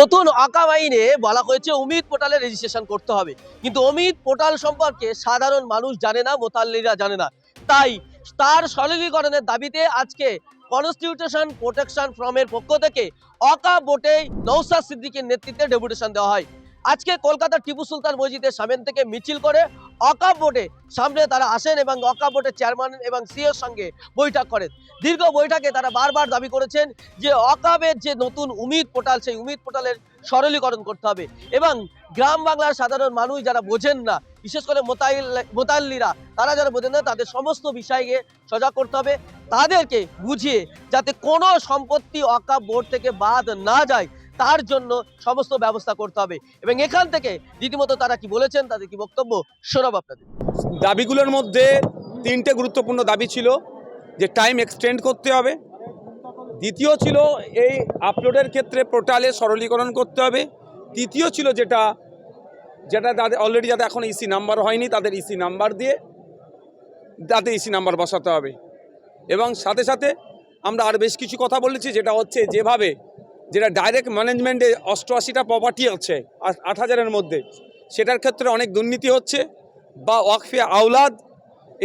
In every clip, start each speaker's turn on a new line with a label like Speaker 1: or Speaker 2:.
Speaker 1: নতুন আকাম আইনে বলা হয়েছে অমিত পোর্টালে রেজিস্ট্রেশন করতে হবে। কিন্তু অমিত পোর্টাল সম্পর্কে সাধারণ মানুষ জানে না, মোতাল্লিরা জানে না। তাই তার সরলীকরণের দাবিতে আজকে কনস্টিটিউশন প্রোটেকশন ফ্রমের পক্ষ থেকে অকা বোটে নৌসাদ সিদ্দিকের নেতৃত্বে ডেপুটেশন দেওয়া হয়। আজকে কলকাতার টিপু সুলতান মসজিদের সামনে থেকে মিছিল করে অকা বোর্ডে সামনে তারা আসেন এবং অকা বোর্ডের চেয়ারম্যান এবং সিএর সঙ্গে বৈঠক করেন। দীর্ঘ বৈঠকে তারা বারবার দাবি করেছেন যে অকাবের যে নতুন উমিদ পোর্টাল, সেই উমিদ পোর্টালের সরলীকরণ করতে হবে এবং গ্রাম বাংলার সাধারণ মানুষ যারা বোঝেন না, বিশেষ করে মোতাইল, মোতাল্লিরা, তারা যারা বোঝেন না, তাদের সমস্ত বিষয়কে সজাগ করতে হবে। তাদেরকে বুঝিয়ে যাতে কোনো সম্পত্তি অকাব বোর্ড থেকে বাদ না যায় তার জন্য সমস্ত ব্যবস্থা করতে হবে। এবং এখান থেকে রীতিমতো তারা কি বলেছেন, তাদের কি বক্তব্য শোনাব আপনাদের।
Speaker 2: দাবিগুলোর মধ্যে তিনটে গুরুত্বপূর্ণ দাবি ছিল, যে টাইম এক্সটেন্ড করতে হবে। দ্বিতীয় ছিল এই আপলোডের ক্ষেত্রে পোর্টালে সরলীকরণ করতে হবে। তৃতীয় ছিল যেটা যেটা তাদের অলরেডি যাদের এখন ইসি নাম্বার হয়নি, তাদের ইসি নাম্বার দিয়ে তাতে ইসি নাম্বার বসাতে হবে। এবং সাথে সাথে আমরা আর বেশ কিছু কথা বলেছি, যেটা হচ্ছে যেভাবে যেটা ডাইরেক্ট ম্যানেজমেন্টে অষ্টআশিটা প্রপার্টি আছে, আট হাজারের মধ্যে, সেটার ক্ষেত্রে অনেক দুর্নীতি হচ্ছে বা ওয়াকফে আওলাদ,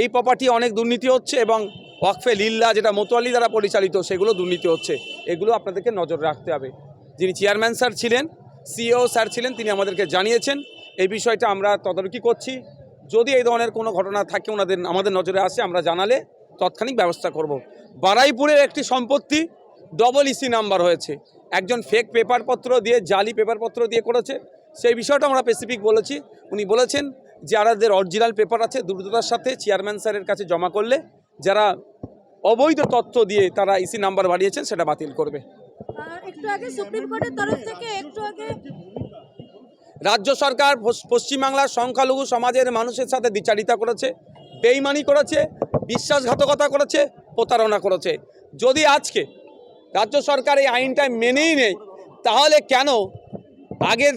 Speaker 2: এই প্রপার্টি অনেক দুর্নীতি হচ্ছে এবং ওয়াকফে লিল্লা যেটা মোতোয়ালি দ্বারা পরিচালিত, সেগুলো দুর্নীতি হচ্ছে। এগুলো আপনাদেরকে নজর রাখতে হবে। যিনি চেয়ারম্যান স্যার ছিলেন সিও স্যার ছিলেন, তিনি আমাদেরকে জানিয়েছেন। এই বিষয়টা আমরা তদারকি করছি। যদি এই ধরনের কোনো ঘটনা থাকে, ওনাদের, আমাদের নজরে আসে, আমরা জানালে তৎক্ষণিক ব্যবস্থা করব। বারাইপুরের একটি সম্পত্তি ডবল ইসি নাম্বার হয়েছে। একজন ফেক পেপারপত্র দিয়ে জালি পেপারপত্র দিয়ে করেছে। সেই বিষয়টা আমরা স্পেসিফিক বলেছি। উনি বলেছেন যে যারাদের অরিজিনাল পেপার আছে দ্রুততার সাথে চেয়ারম্যান স্যারের কাছে জমা করলে যারা অবৈধ তথ্য দিয়ে তারা ইসি নাম্বার বাড়িয়েছেন সেটা বাতিল করবে।
Speaker 3: একটু আগে সুপ্রিম কোর্টের তরফ থেকে একটু আগে
Speaker 2: রাজ্য সরকার পশ্চিমবাংলার সংখ্যালঘু সমাজের মানুষের সাথে বিচারিতা করেছে বেইমানি করেছে বিশ্বাসঘাতকতা করেছে প্রতারণা করেছে। যদি আজকে রাজ্য সরকার এই আইনটা মেনেই নেই। তাহলে কেন? আগের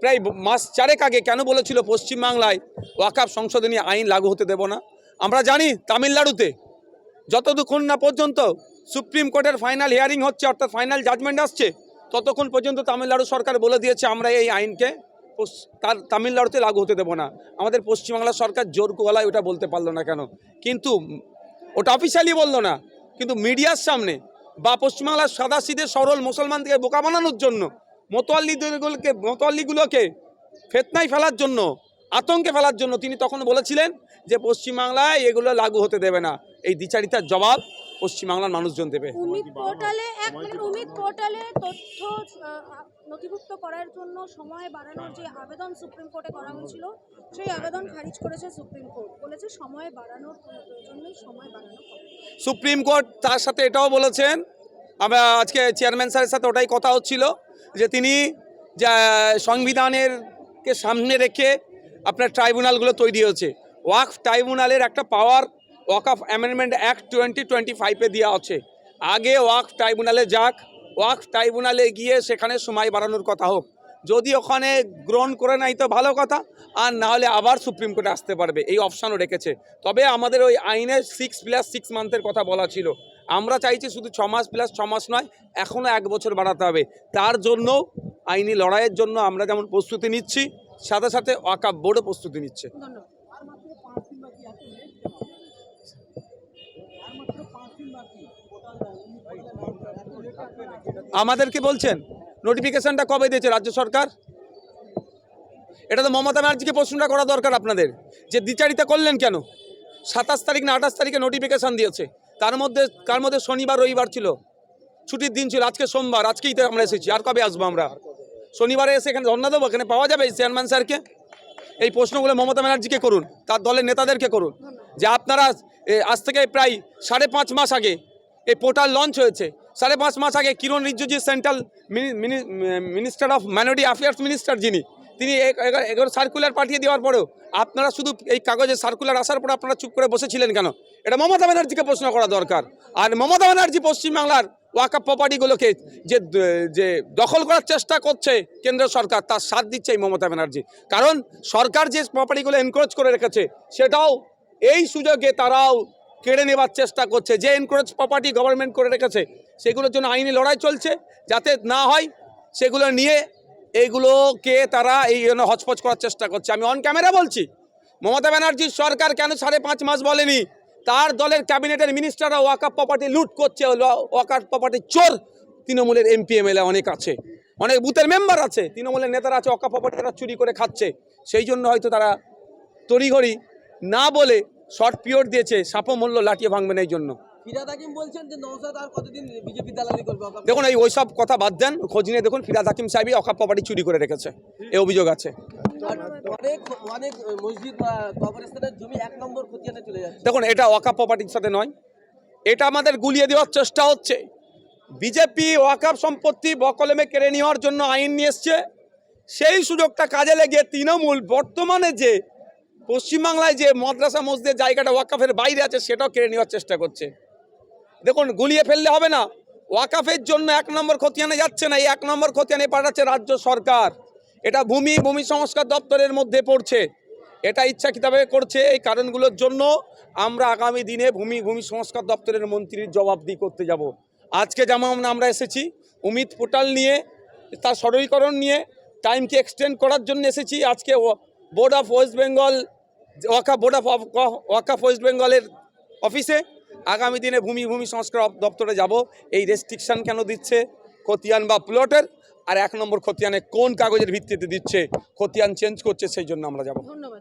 Speaker 2: প্রায় মাস চারেক আগে কেন বলেছিল পশ্চিমবাংলায় ওয়াকাপ সংশোধনী আইন লাগু হতে দেব না? আমরা জানি তামিলনাড়ুতে যতক্ষণ না পর্যন্ত সুপ্রিম কোর্টের ফাইনাল হিয়ারিং হচ্ছে, অর্থাৎ ফাইনাল জাজমেন্ট আসছে, ততক্ষণ পর্যন্ত তামিলনাড়ু সরকার বলে দিয়েছে আমরা এই আইনকে তার তামিলনাড়ুতে লাগু হতে দেবো না। আমাদের পশ্চিমবাংলা সরকার জোর গলায় ওটা বলতে পারল না কেন? কিন্তু ওটা অফিসিয়ালি বলল না। কিন্তু মিডিয়ার সামনে বা পশ্চিমবাংলার সাদা সিধে সরল থেকে বোকা বানানোর জন্য মতোয়াল্লিগুলোকে মতোয়াল্লিগুলোকে ফেতনায় ফেলার জন্য, আতঙ্কে ফেলার জন্য তিনি তখন বলেছিলেন যে পশ্চিমবাংলায় এগুলো লাগু হতে দেবে না। এই দ্বিচারিতার জবাব পশ্চিমবাংলার মানুষজন দেবে।
Speaker 3: পোর্টালে পোর্টালে তথ্য নথিভুক্ত করার জন্য সময় বাড়ানোর যে আবেদন সুপ্রিম কোর্টে করা হয়েছিল, সেই আবেদন খারিজ করেছে সুপ্রিম কোর্ট। বলেছে সময় বাড়ানোর কোনো প্রয়োজন নেই, সময় বাড়ানো
Speaker 2: সুপ্রিম কোর্ট তার সাথে এটাও বলেছেন, আমরা আজকে চেয়ারম্যান স্যারের সাথে ওটাই কথা হচ্ছিল, যে তিনি সংবিধানের কে সামনে রেখে আপনার ট্রাইব্যুনালগুলো তৈরি হয়েছে। ওয়াকফ ট্রাইব্যুনালের একটা power Waqf amendment act twenty twenty ফাইভে দেওয়া আছে। আগে ওয়াকফ ট্রাইব্যুনালে যাক ওয়াকফ ট্রাইব্যুনালে গিয়ে সেখানে সময় বাড়ানোর কথা হোক। যদি ওখানে গ্রহণ করে নাই তো ভালো কথা, আর না হলে আবার সুপ্রিম কোর্টে আসতে পারবে, এই অপশানও রেখেছে। তবে আমাদের ওই আইনে সিক্স প্লাস সিক্স মান্থের কথা বলা ছিল। আমরা চাইছি শুধু ছ মাস প্লাস ছ মাস নয়, এখনও এক বছর বাড়াতে হবে। তার জন্য আইনি লড়াইয়ের জন্য আমরা যেমন প্রস্তুতি নিচ্ছি, সাথে সাথে ওয়াকাপ বোর্ডও প্রস্তুতি নিচ্ছে।
Speaker 3: ধন্যবাদ।
Speaker 2: আমাদেরকে বলছেন? নোটিফিকেশনটা কবে দিয়েছে রাজ্য সরকার? এটা তো মমতা ব্যানার্জিকে প্রশ্নটা করা দরকার আপনাদের। যে দ্বিচারিতা করলেন কেন? সাতাশ তারিখ না আঠাশ তারিখে নোটিফিকেশান দিয়েছে। তার মধ্যে তার মধ্যে শনিবার, রবিবার ছিল। ছুটির দিন ছিল। আজকে সোমবার, আজকেই তো আমরা এসেছি। আর কবে আসব আমরা? শনিবারে এসে এখানে ধর্ণা দেবো? এখানে পাওয়া যাবে চেয়ারম্যান স্যারকে? এই প্রশ্নগুলো মমতা ব্যানার্জিকে করুন। তার দলের নেতাদেরকে করুন। যে আপনারা আজ থেকে প্রায় সাড়ে পাঁচ মাস আগে এই পোর্টাল লঞ্চ হয়েছে। সাড়ে পাঁচ মাস আগে Kiren Rijiju central minister of minority affairs minister যিনি, তিনি এগারো সার্কুলার পাঠিয়ে দেওয়ার পরেও আপনারা শুধু এই কাগজে সার্কুলার আসার পরে আপনারা চুপ করে বসেছিলেন কেন? এটা মমতা ব্যানার্জিকে প্রশ্ন করা দরকার। আর মমতা ব্যানার্জি পশ্চিমবাংলার ওয়াকাপ প্রপার্টিগুলোকে যে যে দখল করার চেষ্টা করছে কেন্দ্র সরকার, তার সাথ দিচ্ছে এই মমতা ব্যানার্জি। কারণ সরকার যে প্রপার্টিগুলো এনকোরেজ করে রেখেছে, সেটাও এই সুযোগে তারাও কেড়ে নেবার চেষ্টা করছে, যে এনকোরেজ প্রপার্টি গভর্নমেন্ট করে রেখেছে, সেগুলোর জন্য আইনি লড়াই চলছে, যাতে না হয় সেগুলো নিয়ে এইগুলোকে তারা এই জন্য হচপচ করার চেষ্টা করছে। আমি অন ক্যামেরা বলছি, মমতা ব্যানার্জির সরকার কেন সাড়ে পাঁচ মাস বলেনি? তার দলের ক্যাবিনেটের মিনিস্টাররা ওয়াকাপ প্রপার্টি লুট করছে ওয়াকাপ প্রপার্টি চোর। তৃণমূলের এমপি এমএলএ অনেক আছে, অনেক বুথের মেম্বার আছে, তৃণমূলের নেতারা আছে ওয়াকাপ প্রপার্টি তারা চুরি করে খাচ্ছে। সেই জন্য হয়তো তারা তড়িঘড়ি না বলে শর্ট পিরিয়ড দিয়েছে সাপও মূল্য লাঠিয়ে ভাঙবে না এই জন্য? দেখুন এই ওইসব কথা বাদ দেন খোঁজ নিয়ে দেখুন ফিরাদ হাকিম সাহেবই অকাপ প্রপার্টি চুরি করে রেখেছে। এই অভিযোগ আছে। দেখুন এটা ওয়াকাপ প্রপার্টির সাথে নয়। এটা আমাদের গুলিয়ে দেওয়ার চেষ্টা হচ্ছে। বিজেপি ওয়াকাপ সম্পত্তি বকলেমে কেড়ে নেওয়ার জন্য আইন নিয়ে এসছে। সেই সুযোগটা কাজে লেগে তৃণমূল বর্তমানে যে পশ্চিমবাংলায় যে মাদ্রাসা মসজিদের জায়গাটা ওয়াকাফের বাইরে আছে, সেটাও কেড়ে নেওয়ার চেষ্টা করছে। দেখুন, গুলিয়ে ফেললে হবে না। ওয়াকাফের জন্য এক নম্বর খতিয়ানে যাচ্ছে না, এই এক নম্বর খতিয়ানে পাঠাচ্ছে রাজ্য সরকার। এটা ভূমি ভূমি সংস্কার দপ্তরের মধ্যে পড়ছে। এটা ইচ্ছা ইচ্ছাকৃতভাবে করছে, এই কারণগুলোর জন্য আমরা আগামী দিনে ভূমি ভূমি সংস্কার দপ্তরের মন্ত্রীর জবাবদি করতে যাব। আজকে যেমন আমরা এসেছি অমিত পোর্টাল নিয়ে, তার সরলীকরণ নিয়ে, টাইমকে এক্সটেন্ড করার জন্য এসেছি। আজকে board of West Bengal Waka board of Waqf West বেঙ্গলের অফিসে আগামী দিনে ভূমি ভূমি সংস্কার দপ্তরে যাব। এই রেস্ট্রিকশান কেন দিচ্ছে? খতিয়ান বা প্লটের আর এক নম্বর খতিয়ানে কোন কাগজের ভিত্তিতে দিচ্ছে? খতিয়ান চেঞ্জ করছে, সেই জন্য আমরা যাব।
Speaker 3: ধন্যবাদ।